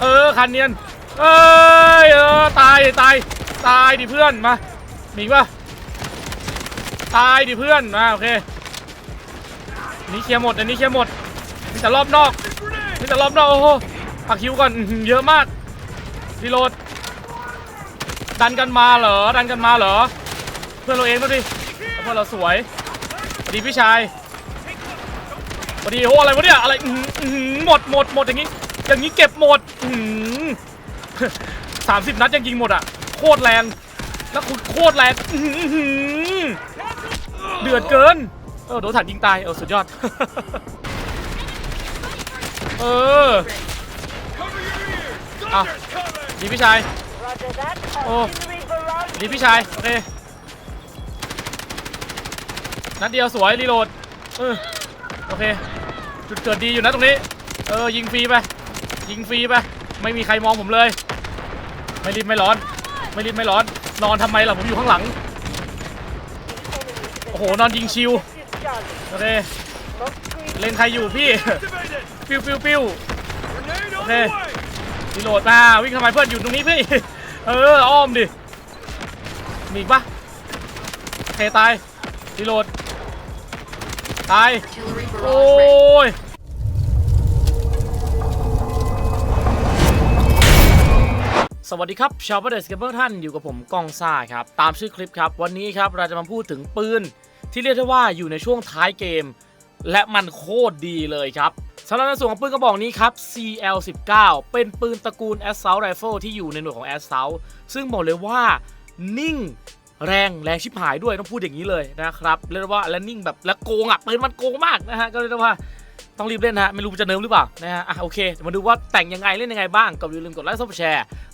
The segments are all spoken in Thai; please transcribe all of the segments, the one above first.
เออคันเนียนเอ้ยเออตายตายตายดิเพื่อนมามีอีปะตายดิเพื่อนมาโอเคนนี้เคลียร์หมดอันนี้เคลียร์หมดมีแต่รอบนอกมีแต่รอบนอกโอ้โหผักคิวก่อนเยอะมากรีโหลดดันกันมาเหรอดันกันมาเหรอ เพื่อนเราเองดูดิเพื่อนเราสวยสวัสดีพี่ชายสวัสดีโอ้อะไรวะเนี่ยอะไรอื้อหืออื้อหือหมดหมดหมดอย่างงี้ อย่างงี้เก็บหมดอื้อหือสามสิบนัดยังยิงหมดอะ โคตรแรงแล้วคุณโคตรแรงเดือดเกิน เออโดนถังยิงตาย เออ สุดยอด เออเอาดีพี่ชาย Roger that. Oh. Artillery barrage ดีพี่ชาย โอเค นัดเดียวสวย รีโหลด เออ โอเค จุดเกิดดีอยู่นะตรงนี้ เออ ยิงฟรีไป ยิงฟรีไปไม่มีใครมองผมเลย ไม่รีบไม่ร้อน ไม่รีบไม่ร้อน นอนทำไมล่ะผมอยู่ข้างหลัง โอ้โหนอนยิงชิวโอเคเล่นใครอยู่พี่ปิ้วปิ้วปิ้ว Grenade on Okay. the way! รีโหลดมาวิ่งทำไมเพื่อนอยู่ตรงนี้พี่เอออ้อมดิมีอีกปะเคตายรีโหลดตายโอ้ย สวัสดีครับ ชาวประเดสเกเมอร์ท่านอยู่กับผมกองซ่าครับ ตามชื่อคลิปครับ วันนี้ครับ เราจะมาพูดถึงปืน ที่เรียกได้ว่าอยู่ในช่วงท้ายเกม และมันโคตรดีเลยครับสำหรับในส่วนของปืนกระบอกนี้ครับ CL19 เป็นปืนตระกูล Assault Rifle ที่อยู่ในหน่วยของ Assault ซึ่งบอกเลยว่านิ่งแรงแรงชิบหายด้วยต้องพูดอย่างนี้เลยนะครับเรียกว่าและนิ่งแบบและโกงอะปืนมันโกงมากนะฮะก็เรียกว่าต้องรีบเล่นนะฮะไม่รู้จะเนิร์ฟหรือเปล่านะฮะอะโอเคเดี๋ยวมาดูว่าแต่งยังไงเล่นยังไงบ้างก็อย่าลืมกดไลค์ซับแชร์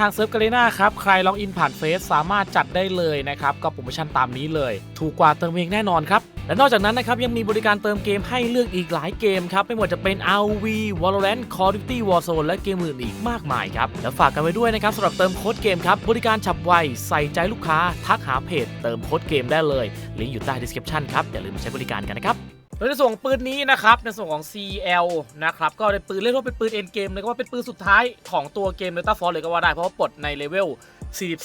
ทางเซิร์ฟกาเลนาครับ ใครล็อกอินผ่านเฟซสามารถจัดได้เลยนะครับก็โปรโมชั่นตามนี้เลย ถูกกว่าเติมเองแน่นอนครับ และนอกจากนั้นนะครับ ยังมีบริการเติมเกมให้เลือกอีกหลายเกมครับ ไม่ว่าจะเป็น RV Valorant Call of Duty Warzone และเกมอื่นอีกมากมายครับ แล้วฝากกันไว้ด้วยนะครับสำหรับเติมโค้ดเกมครับบริการฉับไวใส่ใจลูกค้าทักหาเพจเติมโค้ดเกมได้เลยลิงก์อยู่ใต้ description ครับอย่าลืมใช้บริการกันนะครับ โดยในส่วนของปืนนี้นะครับในส่วนของ CL นะครับก็เป็นปืนเรียกว่าเป็นปืนเอ็นเกมเลยก็ว่าเป็นปืนสุดท้ายของตัวเกม Delta Force เลยก็ว่าได้เพราะว่าปลดในเลเวล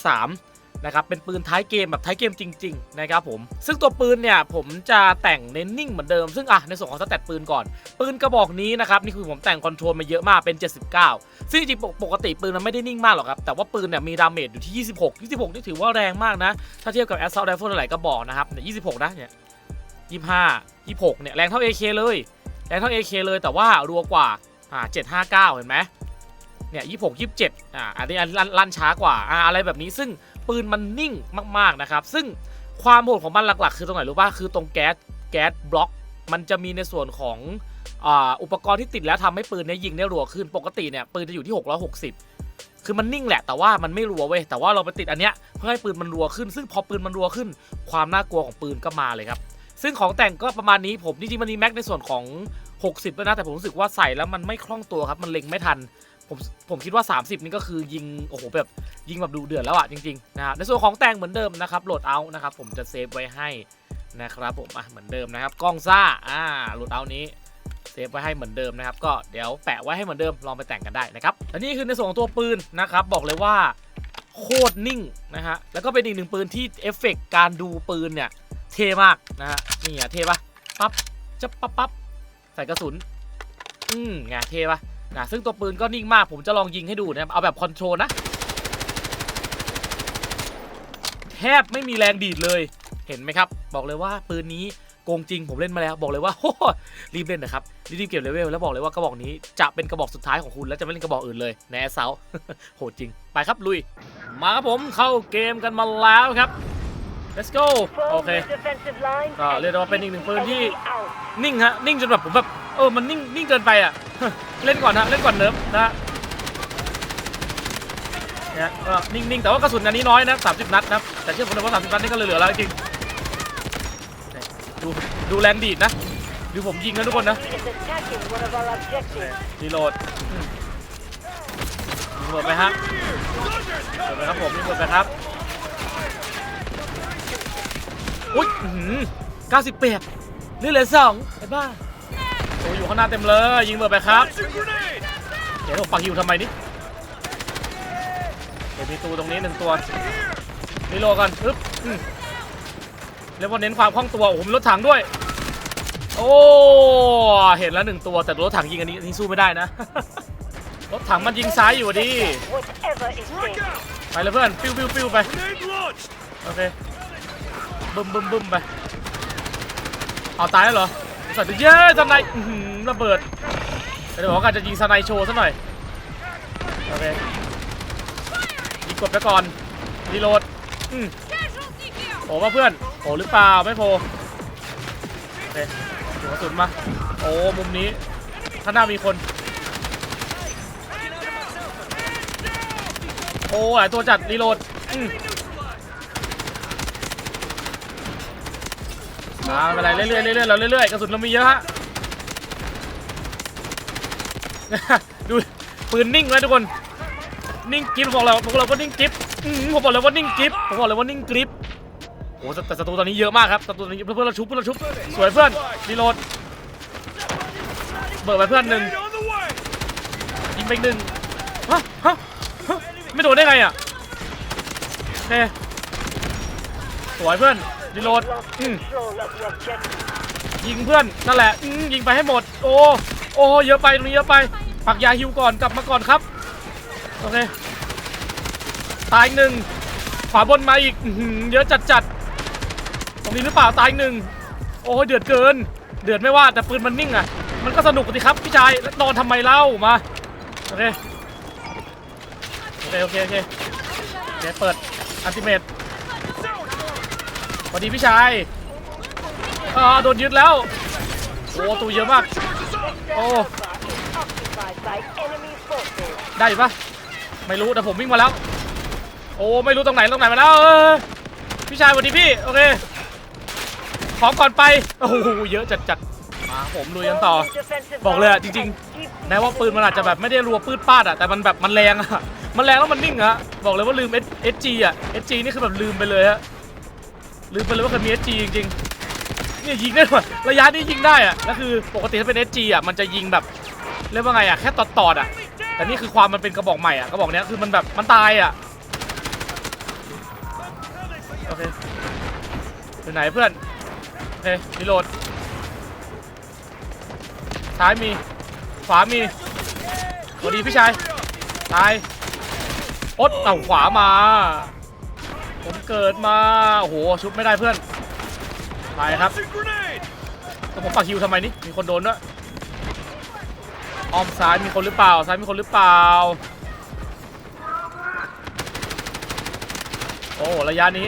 43 นะครับเป็นปืนท้ายเกมแบบท้ายเกมจริงๆนะครับผมซึ่งตัวปืนเนี่ยผมจะแต่งเน้นนิ่งเหมือนเดิมซึ่งอะในส่วนของสแตทปืนก่อน ปืนกระบอกนี้นะครับนี่คือผมแต่งคอนโทรลมาเยอะมากเป็น 79 ซึ่งจริงๆปกติปืนมันไม่ได้นิ่งมากหรอกครับแต่ว่าปืนเนี่ยมีดาเมจอยู่ที่ 26 26 นี่ถือว่าแรงมากนะถ้าเทียบกับ Assault Rifle หลายกระบอกนะครับเนี่ย26 นะเนี่ย ยี่ห้ายี่หกเนี่ยแรงเท่า AK เลยแรงเท่า AK เลยแต่ว่ารัวกว่าอ่าเจ็ดห้าเก้าเห็นไหมเนี่ยยี่หกยี่สิบเจ็ดอ่าอันนี้อันลั่นล่นช้ากว่าอ่าอะไรแบบนี้ซึ่งปืนมันนิ่งมากๆนะครับซึ่งความโหดของมันหลักๆ คือตรงไหนรู้ป่ะคือตรงแก๊สแก๊สบล็อก มันจะมีในส่วนของอ่าอุปกรณ์ที่ติดแล้วทำให้ปืนเนี่ยยิงได้รัวขึ้นปกติเนี่ยปืนจะอยู่ที่ 660 คือมันนิ่งแหละแต่ว่ามันไม่รัวเว้ยแต่ว่าเราไปติดอันเนี้ยเพื่อให้ปืนมันรัวขึ้น ซึ่งพอปืนมันรัวขึ้น ความน่ากลัวของปืนก็มาเลยครับ ซึ่งของแต่งก็ประมาณนี้ผมจริงๆมันมีแม็กในส่วนของ 60แล้วนะแต่ผมรู้สึกว่าใส่แล้วมันไม่คล่องตัวครับมันเล็งไม่ทันผมผมคิดว่า 30 นี่ก็คือยิงโอ้โหแบบยิงแบบดูเดือดแล้วอะจริงๆนะครับในส่วนของแต่งเหมือนเดิมนะครับโหลดเอานะครับผมจะเซฟไว้ให้นะครับผมอะเหมือนเดิมนะครับกล้องซ่าอ่าโหลดเอานี้เซฟไว้ให้เหมือนเดิมนะครับก็เดี๋ยวแปะไว้ให้เหมือนเดิมลองไปแต่งกันได้นะครับและนี่คือในส่วนของตัวปืนนะครับบอกเลยว่าโคตรนิ่งนะฮะแล้วก็เป็นอีกหนึ่งปืนที่เอฟเฟกต์การดูปืนเนี่ยเท่มากนะฮะ นี่อะเท่ปะปั๊บจะปั๊บปั๊บใส่กระสุน อืมไงเท่ปะนะซึ่งตัวปืนก็นิ่งมาก ผมจะลองยิงให้ดูนะเอาแบบคอนโทรลนะ แทบไม่มีแรงดีดเลย เห็นไหมครับ บอกเลยว่าปืนนี้โกงจริงผมเล่นมาแล้วบอกเลยว่าโอ้โหรีบเล่นนะครับรีบเก็บเลเวลแล้วบอกเลยว่ากระบอกนี้จะเป็นกระบอกสุดท้ายของคุณแล้วจะไม่เล่นกระบอกอื่นเลยในแอสเซาโหดจริง ไปครับลุย มาครับผมเข้าเกมกันมาแล้วครับ let's go โอเคก็เรียกได้ว่าเป็นอีกหนึ่งปืนที่นิ่งฮะนิ่งจนแบบผมแบบเออมันนิ่งนิ่งเกินไปอะเล่นก่อนฮะเล่นก่อนเนิร์ฟนะเนี่ยก็นิ่งๆแต่ว่ากระสุนอันนี้น้อยนะ30 นัดนะแต่เชื่อผมเลยว่า30 นัดนี่ก็เหลือแล้วจริงดูดูแลนดีดนะดูผมยิงนะทุกคนนะรีโหลดอืมยิงหมดไปฮะหมดไปครับผมยิงหมดไปครับ อุ้ยอื้อหือ98เลือดเหลือสองไอ้บ้าโอ้อยู่ข้างหน้าเต็มเลย ยิงหมดไปครับ เดี๋ยวผมปักอยู่ทำไมนี่เดี๋ยวมีตูตรงนี้หนึ่งตัวรีโหลดก่อนปึ๊บอืมแล้ววันเน้นความคล่องตัว โอ้โหมีรถถังด้วย โอ้ เห็นแล้วหนึ่งตัว แต่รถถังยิงอันนี้อันนี้สู้ไม่ได้นะ รถถังมันยิงซ้ายอยู่อะดิ Whatever is safe. ไปเลยเพื่อน ปิ้วปิ้วปิ้วไป โอเค บึ้มบึ้มบึ้มไปเอาตายแล้วเหรอสัตว์เย้ยสไนด์อื้อหือระเบิดเดี๋ยวบอกาการจะยิงสไนโชว์ซะหน่อยโอเคยิงกดไปก่อนรีโหลดโอ้ป่ะเพื่อนโอ้หรือเปล่าไม่โผล่โอเคถึงกระสุนมาโอ้มุมนี้ข้างหน้ามีคนโอ้หลายตัวจัดรีโหลดอืม มาไม่เป็นไรเรื่อยๆเรื่อยๆเราเรื่อยๆกระสุนเรามีเยอะฮะ ดูปืนนิ่งเลยทุกคน นิ่งกริฟบอกเราพวกเราก็นิ่งกริฟผมบอกเลยว่านิ่งกริฟผมบอกเลยว่านิ่งกริฟโอ้แต่ศัตรูตอนนี้เยอะมากครับศัตรูตอนนี้เพื่อนเราชุบเพื่อนเราชุบสวยเพื่อนรีโหลดเบิร์ไปเพื่อนหนึ่งยิงไปหนึ่งฮะฮะฮะไม่โดนได้ไงอะโอเคสวยเพื่อน รีโหลดอืมยิงเพื่อนนั่นแหละอืมยิงไปให้หมด โอ้โอ้เยอะไปตรงนี้เยอะไป ปักยาฮิวก่อนกลับมาก่อนครับโอเคตายอีกหนึ่งขวาบนมาอีกเยอะจัดจัดๆตรงนี้หรือเปล่าตายหนึ่งโอ้เดือดเกิน เดือดไม่ว่าแต่ปืนมันนิ่งอะ มันก็สนุกสิครับพี่ชายแล้วนอนทำไมเล่ามาโอเคโอเคโอเคโอเคโอเคเปิดอัลติเมท สวัสดีพี่ชายอ่าโดนยึดแล้วโอ้ตัวเยอะมาก Sector Oh. Alpha is occupied by enemy forces. ได้อยู่ปะไม่รู้แต่ผมวิ่งมาแล้ว โอ้ไม่รู้ตรงไหนตรงไหนมาแล้วเออพี่ชายสวัสดีพี่โอเคของก่อนไปโอ้โหเยอะจัดจัดมาผมลุยกันต่อ บอกเลยอะจริง and keep แม้ว่าปืนมันอาจจะแบบไม่ได้รัวปืดปาดอะแต่มันแบบมันแรงอะมันแรงแล้วมันนิ่งอะบอกเลยว่าลืม SG อะ SG นี่คือแบบลืมไปเลยฮะ ลืมไปเลยว่าเคยมี SG จริงๆเนี่ยยิงได้หมดระยะนี้ยิงได้อะแล้วคือปกติถ้าเป็น SG อะมันจะยิงแบบเรียกว่าไงอะแค่ตอดตอดๆอะแต่นี่คือความมันเป็นกระบอกใหม่อะกระบอกเนี้ยคือมันแบบมันตายอะโอเคอยู่ไหนเพื่อนโอเครีโหลดซ้ายมีขวามีสวัสดีพี่ชายตายอดเอาขวามา ผมเกิดมา โอ้โห ชุบไม่ได้เพื่อน ตายครับแต่ผมปักฮิวทำไมนี่ มีคนโดนด้วยอ้อมซ้ายมีคนหรือเปล่า ซ้ายมีคนหรือเปล่า โอ้ระยะนี้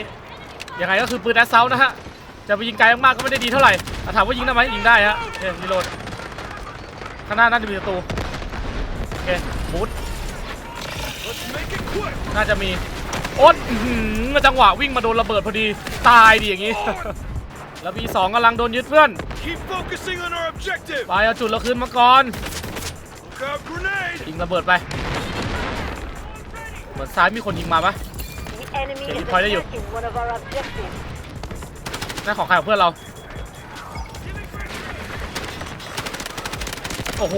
ยังไงก็คือปืนแอสเซลนะฮะ จะไปยิงไกลมากๆก็ไม่ได้ดีเท่าไหร่แต่ถามว่ายิงได้ไหมยิงได้ฮะโอเครีโหลดข้างหน้าน่าจะมีประตู โอเคบูทน่าจะมี โอ๊ตอื้อหือจังหวะวิ่งมาโดนระเบิดพอดีตายดิอย่างงี้ แล้วมีสองกำลังโดนยึดเพื่อน Keep focusing on our objective. ไปเอาจุดเราคืนมาก่อน Look out, grenade! ยิงระเบิดไปเหมือนซ้ายมีคนยิงมาปะ The enemy Okay, is you probably do. attacking one of our objectives. นั่นของใครของเพื่อนเรา โอ้โห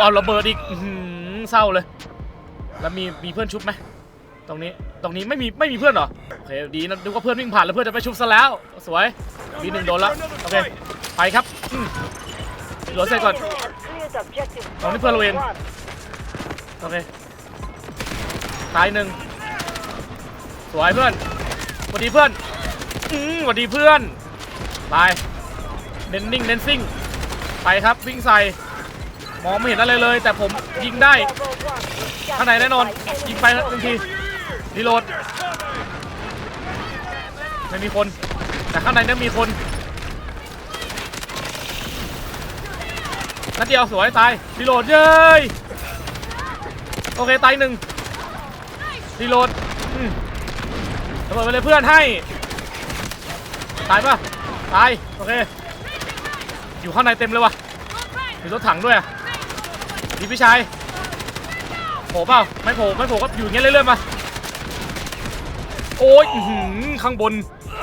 เอาระเบิดอีกอื้อหือเศร้าเลย แล้วมีมีเพื่อนชุบไหม ตรงนี้ตรงนี้ไม่มีไม่มีเพื่อนเหรอโอเคดีนะนึกว่าเพื่อนวิ่งผ่านแล้วเพื่อนจะไปชุบซะแล้ว สวยมีหนึ่งโดนแล้วโอเคไปครับหลือเสร็จก่อน Enemy has cleared objective Only for Bravo win. one. โอเคตายหนึ่งสวยเพื่อนสวัสดีเพื่อนอืมสวัสดีเพื่อนไปเน้นนิ่งเน้นซิ่งไปครับวิ่งใส่มองไม่เห็นอะไรเลย แต่ผมยิงได้ข้างในแน่นอนยิงไปทันที รีโหลดไม่มีคน แต่ข้างในนั้นมีคนนัดเดียวสวยตายรีโหลดเย้ยโอเคตายหนึ่งรีโหลดอืมระเบิดไปเลยเพื่อนให้ ตายปะตาย โอเค อยู่ข้างในเต็มเลยวะมีรถถังด้วยดีพี่ชายโผล่เปล่าไม่โผล่ไม่โผล่ก็อยู่อย่างเงี้ยเรื่อยๆมา โอ้ยข้างบน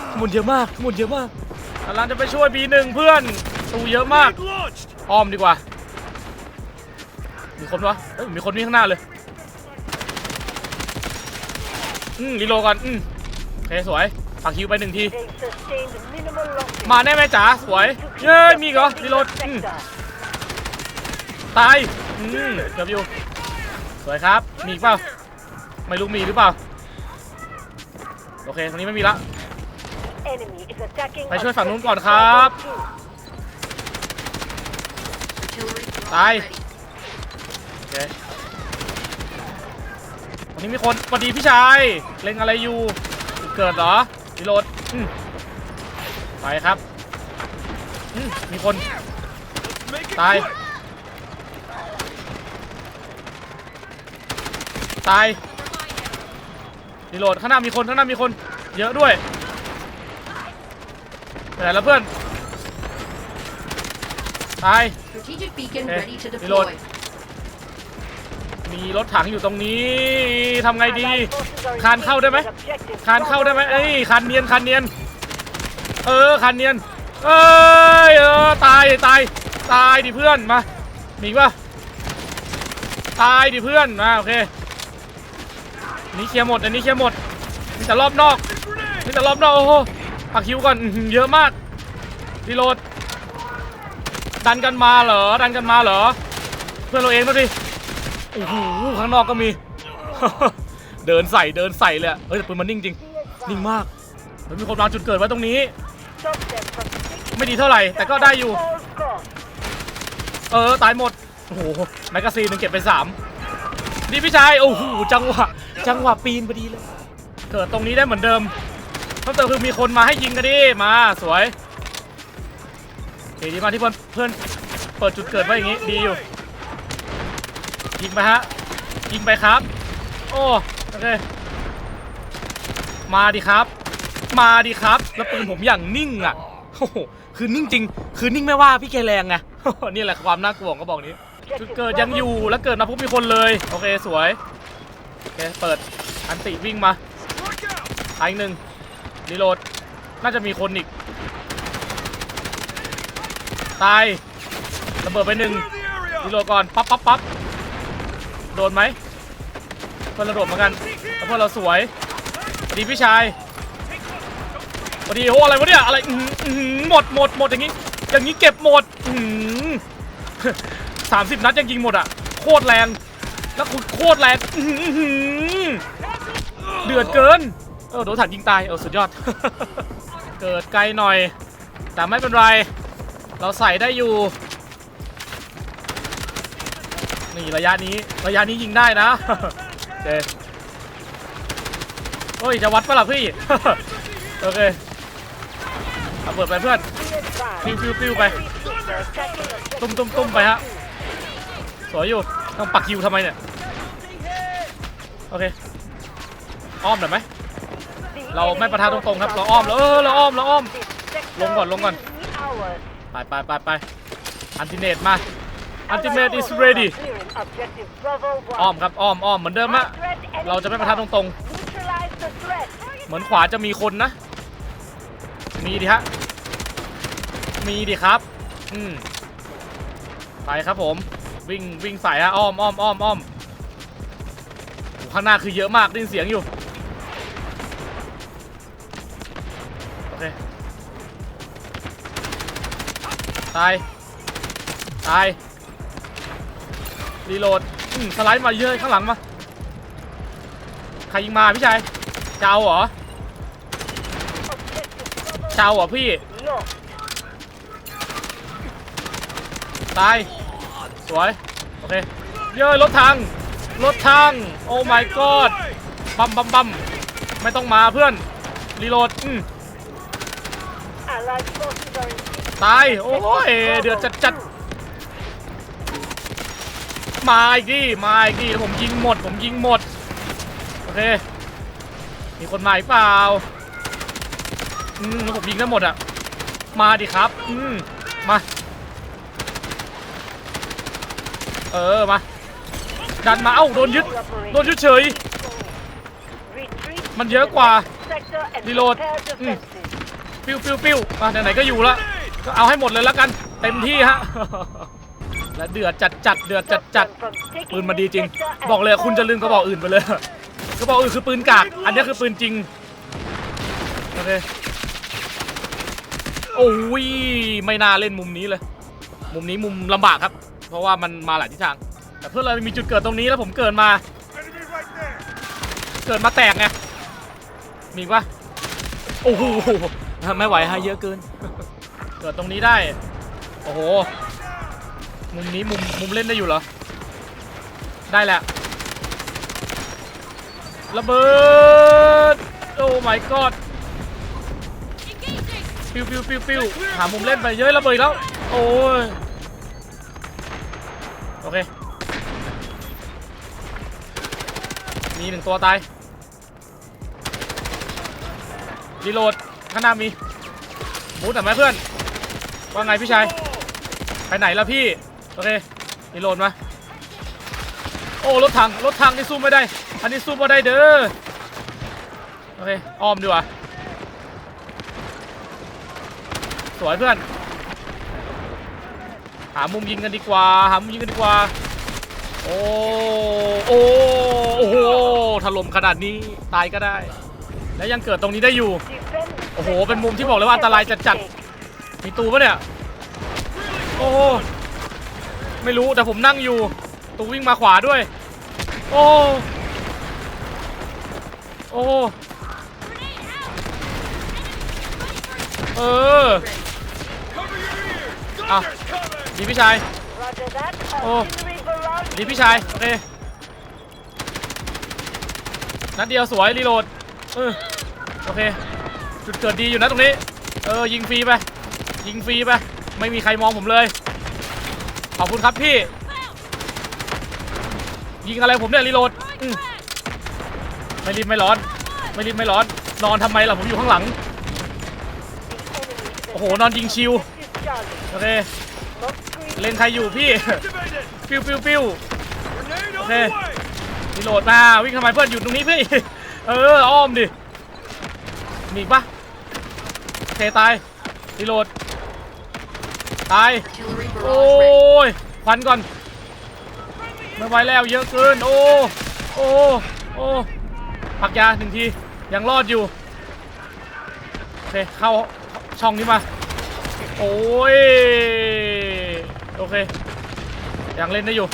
ข้างบนเยอะมากข้างบนเยอะมากกำลังจะไปช่วยบีหนึ่งเพื่อนตูเยอะมากอ้อมดีกว่า มีคนวะเอ้ยมีคนวิ่งข้างหน้าเลยอืมรีโลก่อนอืมโอเคสวยปักคิวไปหนึ่งที มาแน่ไหมจ๋าสวยเย้ยมีกเหรอรีโลดอืมตายอืมเกือบอยู่สวยครับ มีเปล่าไม่รู้มีหรือเปล่า โอเคตรงนี้ไม่มีละ Enemy is attacking ไปช่วยฝั่งนู้นก่อนครับ objective Bravo ตาย โอเควันนี้มีคนสวัสดีพี่ชาย เล่นอะไรอยู่จุดเกิดเหรอรีโหลดอืมไปครับอืมมีคน Make it Die. quick. ตาย รีโหลดข้างหน้ามีคนข้างหน้ามีคน เยอะด้วยไปไหนแล้วเพื่อนตาย Strategic beacon Okay, ready to reload. deploy. มีรถถังอยู่ตรงนี้ทำไงดี Allied forces are คานเข้าได้ไหม engaging with objective คานเข้าได้ไหม Bravo เอ้ยคานเนียนคานเนียน เออคานเนียน เอ้ยเออตายตายตายดิเพื่อนมามีอีกปะตายดิเพื่อนมาโอเคอั นนี้เคลียร์หมด อันนี้เคลียร์หมด มีแต่รอบนอก มีแต่รอบนอก โอ้โหปักคิวก่อนอื้อหือเยอะมากรีโหลด ดันกันมาเหรอ ดันกันมาเหรอ เพื่อนเราเองดูดิ โอ้โห ข้างนอกก็มี เดินใส่ เดินใส่เลยอะเฮ้ยแต่ปืนมันนิ่งจริง นิ่งมากมันมีคนวางจุดเกิดไว้ตรงนี้ ไม่ดีเท่าไหร่ แต่ก็ได้อยู่ เออ ตายหมด โอ้โห แมกกาซีนหนึงเก็บไปสาม นี่พี่ชายโอ้โหจังหวะจังหวะปีนพอดีเลยเกิดตรงนี้ได้เหมือนเดิมเพิ่มเติมคือมีคนมาให้ยิงกันดิมาสวยโอเคดีมากที่เพื่อนเพื่อนเปิดจุดเกิดไว้อย่างงี้ดีอยู่ยิงไปฮะยิงไปครับ โอ้โอเคมาดิครับ มาดิครับ แล้วปืนผมอย่างนิ่งอะโอ้โหคือนิ่งจริง คือนิ่งไม่ว่าพี่แกแรงไงนี่แหละความน่ากลัวของกระบอกนี้ จุดเกิดยังอยู่แล้วเกิดมาปุ๊บมีคนเลย โอเคสวย โอเคเปิดอันติวิ่งมาอีกหนึ่งรีโหลด น่าจะมีคนอีก ตายระเบิดไปหนึ่งรีโหลดก่อน ปั๊บปั๊บปั๊บโดนไหมเพื่อนเราโดดเหมือนกันแล้วเพื่อนเราสวยสวัสดีพี่ชายสวัสดีโอ้อะไรวะเนี่ยอะไรหมดหมดหมดอย่างงี้อย่างงี้เก็บหมด สามสิบนัดยังยิงหมดอะ โคตรแรง แล้วคุณโคตรแรงอื้อหืออื้อหือเดือดเกิน เออโดนถังยิงตาย เออสุดยอด เกิดไกลหน่อย แต่ไม่เป็นไร เราใส่ได้อยู่ นี่ระยะนี้ ระยะนี้ยิงได้นะโอเคเฮ้ยจะวัดปะล่ะพี่ โอเคเอาเปิดไปเพื่อน Be ปิ้ว advised. ปิ้วปิ้วไป They're attacking objective ตุ้มตุ้มตุ้มไปฮะ สวยอยู่ต้องปักคิวทำไมเนี่ย โอเค อ้อมหน่อยไหม เราไม่ประทะตรงๆครับ เราอ้อมแล้วเออเราอ้อมเราอ้อม ลงก่อนลงก่อน ไปไปไปไปอันติเนตมา อันติเนต is ready อ้อมครับอ้อมอ้อมเหมือนเดิมฮะ เราจะไม่ประทะตรงๆ เหมือนขวาจะมีคนนะ มีดิฮะ มีดิครับ อืม ไปครับผม วิ่งวิ่งใส่ฮะอ้อมอ้อมอ้อมอ้อมข้างหน้าคือเยอะมากได้ยินเสียงอยู่โอเคตายตายรีโหลดสไลด์มาเยอะข้างหลังมาใครยิงมาพี่ชายเจ้าเหรอเจ้าเหรอพี่ตาย สวย โอเค เย้ยรถทาง รถทาง โอ้ my god บัมบัมบัมไม่ต้องมาเพื่อน รีโหลดอืมตาย โอ้ยเดือดจัดจัดมาอีกดิมาอีกดิแล้วผมยิงหมด ผมยิงหมด โอเคเคมีคนมาอีกเปล่า อืมผมยิงได้หมดอะ มาดิครับ อืมมา เออมาดันมาเอ้าโดนยึดโดนยึดเฉย มันเยอะกว่า sector and Reload. prepare Mm. defenses. ปิ้วปิ้วปิ้วมาไหนๆก็อยู่ล้วก็เอาให้หมดเลยแล้วกันเต็มที่ฮะและเดือดจัดจัดเดือดจัดจัดปืนมันดีจริง บอกเลยคุณจะลืมกระบอกอื่นไปเลยกระบอกอื่นคือปืนกากอันนี้คือปืนจริงโอเคโอ้ยไม่น่าเล่นมุมนี้เลย มุมนี้มุมลำบากครับ เพราะว่ามันมาหลายทิศทาง แต่เพื่อนเรามีจุดเกิดตรงนี้แล้วผมเกิดมา right เกิดมาแตกไง มีปะโอ้โหไม่ไหวฮะเยอะเกิน เกิดตรงนี้ได้ โอ้โห มุมนี้มุมมุมเล่นได้อยู่เหรอ ได้แหละ ระเบิด โอ้ my god ปิวปิวปิวปิวหามุมเล่นไปเยอะระเบิดแล้ว โอ้ย อเค มีหนึ่งตัวตายรีโหลดข้างหน้ามีบูทหน่อยไหมเพื่อน ว่าไงพี่ชาย ไปไหนแล้วพี่ โอเครีโหลดมาโอ้รถถังรถถังนี่สู้ไม่ได้ อันนี้สู้ไม่ได้เด้อ โอเค อ้อมดีกว่า สวยเพื่อน หามุมยิงกันดีกว่า หามุมยิงกันดีกว่า โอ้โอ้โอ้โหถล่มขนาดนี้ตายก็ได้ และยังเกิดตรงนี้ได้อยู่ Defend this โอ้โห sector เป็นมุมที่บอกเลยว่าอันตรายจัดๆมีตูปะเนี่ย โอ้โหไม่รู้แต่ผมนั่งอยู่ ตูวิ่งมาขวาด้วย โอ้โอ้เออ Cover your ดีพี่ชาย Roger that. Oh. Artillery barrage ดีพี่ชาย โอเค นัดเดียวสวย รีโหลดเออโอเค จุดเกิดดีอยู่นะตรงนี้ เออ ยิงฟรีไป ยิงฟรีไป ไม่มีใครมองผมเลย ขอบคุณครับพี่ ยิงอะไรผมเนี่ยรีโหลดอืมไม่รีบไม่ร้อน ไม่รีบไม่ร้อน นอนทำไมล่ะผมอยู่ข้างหลัง โอ้โห นอนยิงชิว โอเค เล่นใครอยู่พี่ Activated. ปิ้วปิ้วปิ้ว Grenade on Okay. the way. รีโหลดมาวิ่งทำไมเพื่อนอยู่ตรงนี้พี่ เอออ้อมดิ มีอีกปะโอเคตายรีโหลด ตาย Artillery โอ้ barrage ready. ยควันก่อนไม่ไหวแล้วเยอะเกิน โอ้ โอ้ โอ้ปักยาหนึ่งที ยังรอดอยู่โอเคเข้าช่องนี้มา โอ้ย โอเคยังเล่นได้อยู่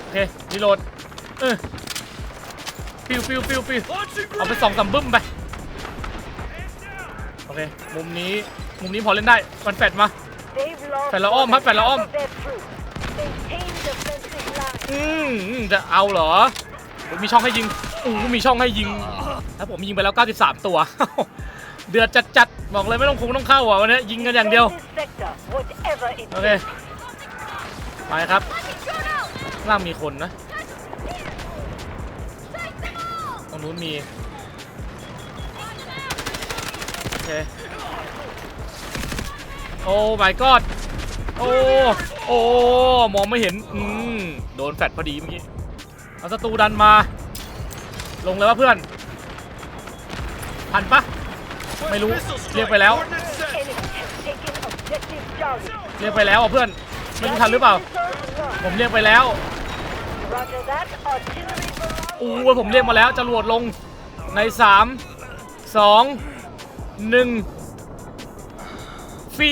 โอเครีโหลดเออปิวปิวปิวปิวเอาไปสองสามบึ้มไป โอเค มุมนี้ มุมนี้พอเล่นได้ มันแฟดมาแฟดละอ้อมครับแฟดละอ้อม อืมจะเอาเหรอผมมีช่องให้ยิงอู้มีช่องให้ยิงถ้าผมยิงไปแล้ว 93 ตัว เดือดจัดๆบอกเลยไม่ต้องคงต้องเข้าอะวันนี้ยิงกันอย่างเดียว โอเค ไปครับล่างมีคนนะตรงนู้นมี โอเค โอ้ my god โอ้ โอ้ มองไม่เห็น อืม โดนแฟดพอดีเมื่อกี้ เอาศัตรูดันมา ลงเลยว่าเพื่อน ทันปะ ไม่รู้เรียกไปแล้ว เรียกไปแล้วอะเพื่อนไม่รู้ทันหรือเปล่า ผมเรียกไปแล้วอู้ยผมเรียกมาแล้วจรวดลงในสามสองหนึ่งฟี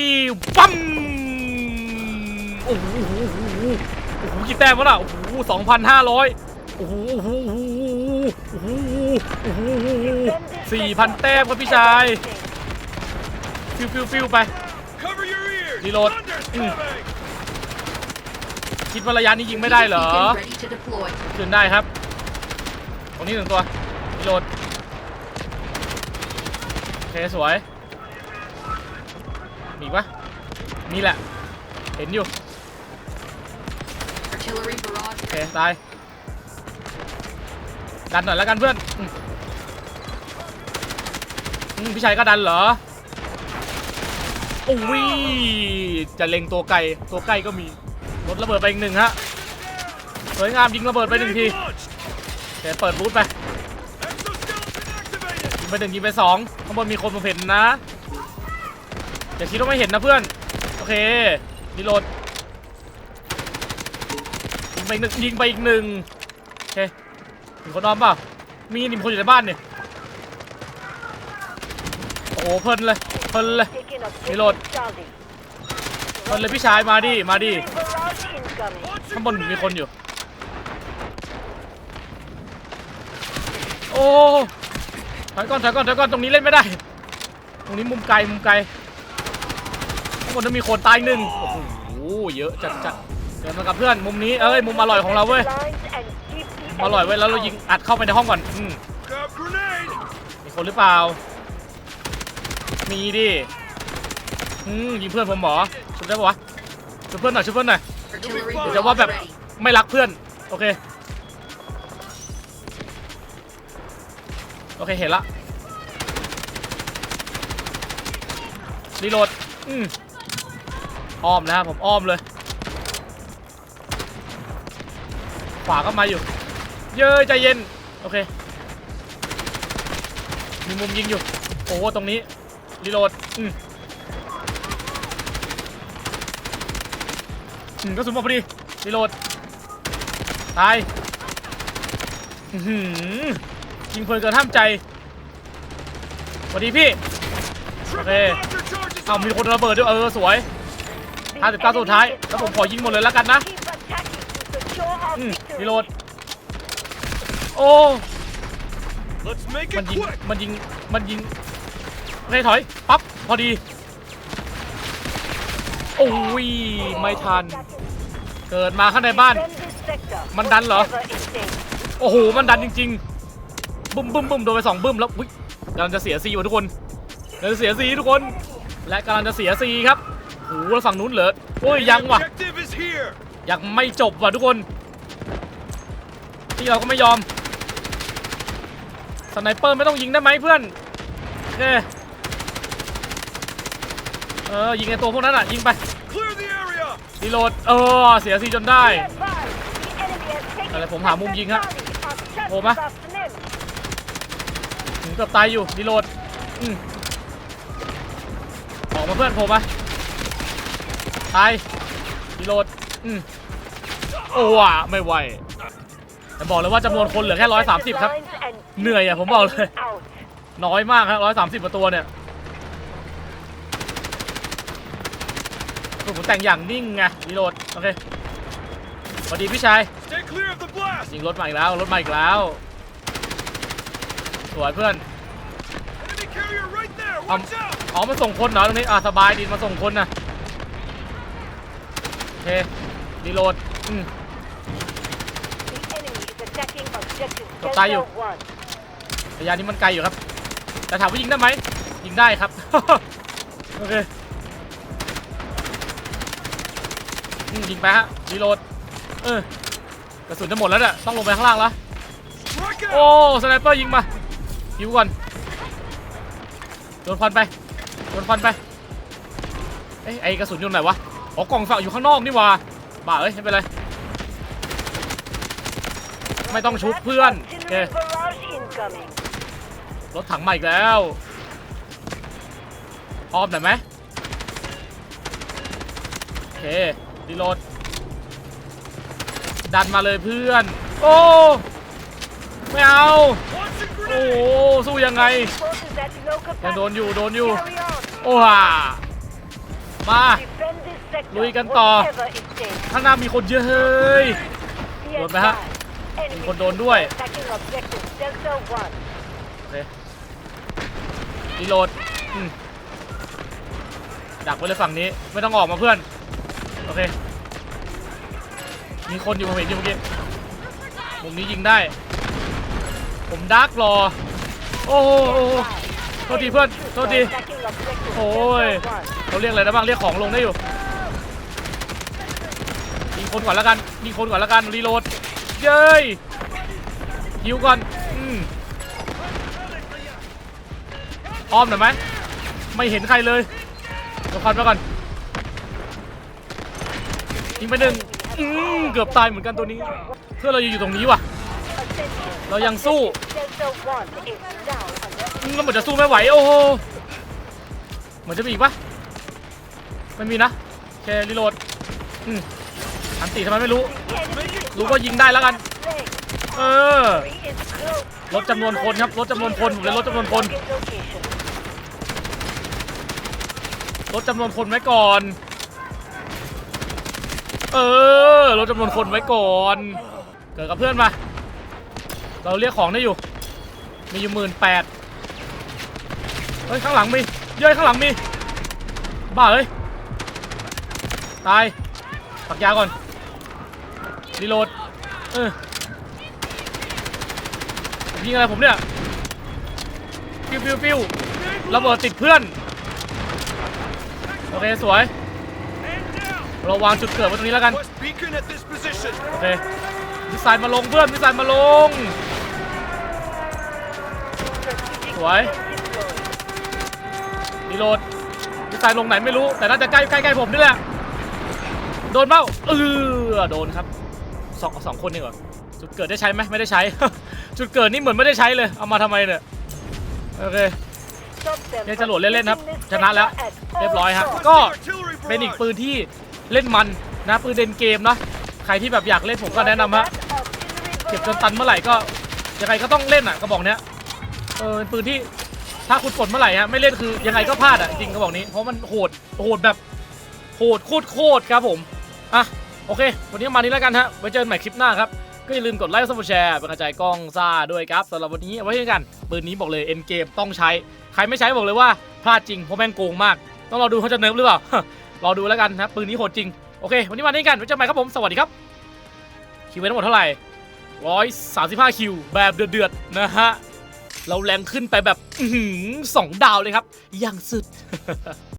ปั๊มโอ้โหโอ้โหโอ้โหโอ้โหกี่แต้มวะน่ะโอ้โหสองพันห้าร้อยโอ้โหโอ้โหโอ้โหโอ้โห สี่พันแต้มครับพี่ชาย ฟิวฟิวฟิวไป Cover your ears. Reload. Thunder's Mm. coming. คิดว่าระยะนี้ยิงไม่ได้เหรอ Beacon ready to deploy. ขึ้นได้ครับ ตรงนี้หนึ่งตัว รีโหลด โอเค สวย มีอีกปะมีแหละ เห็นอยู่ Artillery barrage โอเค ready. ตาย ดันหน่อยแล้วกันเพื่อนอืมอืม พี่ชายก็ดันเหรอโอ้ยจะเล็งตัวไกลตัวใกล้ก็มีรถระเบิดไปอีกหนึ่งฮะสวยงามยิงระเบิดไปหนึ่งทีเดี๋ยวเปิดบูธไปยิงไปหนึ่งยิงไปสองข้างบนมีคนผมเห็นนะอย่าคิดว่าไม่เห็นนะเพื่อนโอเครีโหลดยิงไปหนึ่งยิงไปอีกหนึ่งโอเคมีคนอ้อมเปล่ามีนี่มีคนอยู่ในบ้านเนี่ย โอ้โหเพลินเลยเพลินเลย Taking Reload. objective Charlie. เพลินเลยพี่ชายมาดิมาดิข้างบนมีคนอยู่ โอ้ถอยก่อนถอยก่อนถอยก่อนตรงนี้เล่นไม่ได้ ตรงนี้มุมไกลมุมไกลข้างบนต้องมีคนตายหนึ่งโอ้โหเยอะจัดจัดเดินมากับเพื่อนมุมนี้เอ้ยมุมอร่อยของเราเว้ยอร่อยเว้ยแล้วเรายิงอัดเข้าไปในห้องก่อนอืมมีคนหรือเปล่า มีดิอืมยิงเพื่อนผมหรอชุบได้ปะวะชุบเพื่อนหน่อยชุบเพื่อนหน่อย Artillery เดี๋ยวจะว่าแบบ ready. ไม่รักเพื่อน โอเค โอเค เห็นละรีโหลดอืมอ้อมนะครับผมอ้อมเลย ขวาก็มาอยู่ เย้ยใจเย็น โอเค มีมุมยิงอยู่ โอ้โหตรงนี้ รีโหลดอืมอืมก็สุนหมดพอดีรีโหลดตายอื้อหือยิงเพลินเกินห้ามใจสวัสดีพี่ Triple Okay. launcher charges เอามี up. คนระเบิดด้วยเออสวย The 59สุดท้าย แล้วผมขอยิงหมดเลยแล้วกันนะ Keep attacking to secure our อืม victory. รีโหลด โอ้ Let's make มัน it ยิง quick. มันยิง มันยิง โอเคถอย ปั๊บ พอดี โอ้ย ไม่ทัน เกิดมาข้างในบ้าน มันดันเหรอ โอ้โห มันดันจริง ๆ บึ้มบึ้มบึ้มโดนไปสองบึ้มแล้วอุ๊ยกำลังจะเสียซีว่ะทุกคนกำลังจะเสียซีทุกคน และกำลังจะเสียซีครับโอ้โหแล้วฝั่งนู้นเหรอโอ้ยยังว่ะ ยังไม่จบว่ะทุกคน ที่เราก็ไม่ยอมสไนเปอร์ไม่ต้องยิงได้ไหมเพื่อนโอเค เออยิงไอตัวพวกนั้นอะยิงไป Clear the area. รีโหลดเออเสียซีจนได้ Be advised, the enemy has taken อะไรผมหามุมยิงฮะ Charlie on just โผล่มา this afternoon. ถึงเกือบตายอยู่รีโหลดอืมออกมาเพื่อนโผล่มาตายรีโหลดอืมโอ้ว่ะไม่ไหวแต่บอกเลยว่าจำนวนคนเหลือแค่ร้อยสามสิบครับ Lines and เหนื่อยอะผมบอกเลย enemy out. น้อยมากครับร้อยสามสิบกว่าตัวเนี่ย ผมแต่งอย่างนิ่งไงรีโหลดโอเคสวัสดีพี่ชาย Stay clear of the blast. ยิงรถมาอีกแล้วรถมาอีกแล้ว สวยเพื่อน Enemy carrier right there. Um, Watch out. อ๋อมาส่งคนเหรอตรงนี้อะสบายดีมาส่งคนนะโอเครีโหลดอืม The enemy is attacking objective Cậu tay Delta vô. 1. ระยะนี้มันไกลอยู่ครับ แต่ถามว่ายิงได้ไหมยิงได้ครับ โอเค ยิงไปฮะรีโหลดเออกระสุนจะหมดแล้วเนี่ยต้องลงไปข้างล่างแล้ว Strike โอ้ out. สไนเปอร์ยิงมายิวก่อนโดนควันไปโดนควันไปเอ้ยไอกระสุนอยู่ไหนวะอ๋อกล่องฝักอยู่ข้างนอกนี่หว่าบ้าเอ้ยไม่เป็นไรไม่ต้องชุบเพื่อนโอเค Artillery barrage incoming. รถถังมาอีกแล้วอ้อมหน่อยไหมโอเค รีโหลด ดันมาเลยเพื่อน โอ้ ไม่เอา โอ้โหสู้ยังไง ยังโดนอยู่ โดนอยู่ โอ้ห่ามา ลุยกันต่อ ข้างหน้ามีคนเยอะเฮ้ย โดนไหมฮะ มีคนโดนด้วย attacking objective Delta 1. โอเครีโหลดดักไว้เลยฝั่งนี้ ไม่ต้องออกมาเพื่อน โอเค มีคนอยู่ผมเห็นอยู่เมื่อกี้มุมนี้ยิงได้ ผมดักรอ โอ้โหโทษทีเพื่อน โทษที โอ้ยเขาเรียกอะไรนะบ้างเรียกของลงได้อยู่ยิงคนก่อนแล้วกันยิงคนก่อนแล้วกันรีโหลด เย้ยฮิวก่อนอืมอ้อมหน่อยไหมไม่เห็นใครเลยเดี๋ยวควันไปก่อน ยิงไปหนึ่งอืมเกือบตายเหมือนกันตัวนี้ เพื่อนเราอยู่ตรงนี้ว่ะ เรายังสู้ Delta 1 is down under อืมแล้วเหมือนจะสู้ไม่ไหวโอ้โหเหมือนจะมีอีกปะไม่มีนะแค่รีโหลดอืมอันตีทำไมไม่รู้ รู้ว่ายิงได้แล้วกัน เออลดจำนวนคนครับลดจำนวนคนผมเลยลดจำนวนคนลดจำนวนคนไว้ก่อน เออลดจำนวนคนไว้ก่อน เกิดกับเพื่อนมา เราเรียกของได้อยู่ มีอยู่หมื่นแปดเฮ้ยข้างหลังมีเย้ยข้างหลังมี บ้าเฮ้ยตาย ปักยาก่อน รีโหลด เออยิงอะไรผมเนี่ยฟิวฟิวฟิวระเบิดติดเพื่อน โอเค สวย เราวางจุดเกิดไว้ตรงนี้แล้วกัน West beacon at this position. โอเคมิสไซล์มาลงเพื่อนมิสไซล์มาลง Strategic สวย deployed. รีโหลดมิสไซล์ลงไหนไม่รู้ แต่น่าจะใกล้ใกล้ใกล้ผมนี่แหละ โดนเบ้าเออโดนครับสองสองคนนี่เหรอจุดเกิดได้ใช้ไหมไม่ได้ใช้ จุดเกิดนี่เหมือนไม่ได้ใช้เลย เอามาทำไมเนี่ย โอเค Stop them เล่น from จรวดเล่นๆครับ using this ชนะแล้ว sector at เรียบร้อย all ฮะ costs. ก็ Artillery เป็นอีก barrage. ปืนที่ เล่นมันนะปืนเด่นเกมนะใครที่แบบอยากเล่นผมก็แนะนำฮะ Artillery เก็บจน barrage ตันเมื่อไหร่ก็ยังไงก็ต้องเล่นอะกระบอกเนี้ยเออเป็นปืนที่ถ้าคุณปลดเมื่อไหร่ฮะไม่เล่นคือยังไงก็พลาดอะจริงกระบอกนี้เพราะมันโหดโหดแบบโหดโคตรโคตรครับผมอะโอเค วันนี้ประมาณนี้แล้วกันฮะไว้เจอกันใหม่คลิปหน้าครับก็อย่าลืมกดไลค์ซับสไครต์แชร์เป็นกำลังใจกล้องซ่าด้วยครับสำหรับวันนี้เอาไว้เช่นกันปืนนี้บอกเลยเอ็นเกมต้องใช้ ใครไม่ใช้บอกเลยว่าพลาดจริงเพราะแม่งโกงมาก ต้องรอดูเขาจะเนิร์ฟหรือเปล่า รอดูแล้วกันนะปืนนี้โหดจริง โอเค วันนี้มาด้วยกันไว้เจอกันใหม่ครับผม สวัสดีครับ คิวไว้ทั้งหมดเท่าไหร่ร้อยสามสิบห้าคิว แบบเดือดๆนะฮะ เราแรงขึ้นไปแบบหือสองดาวเลยครับ อย่างสุด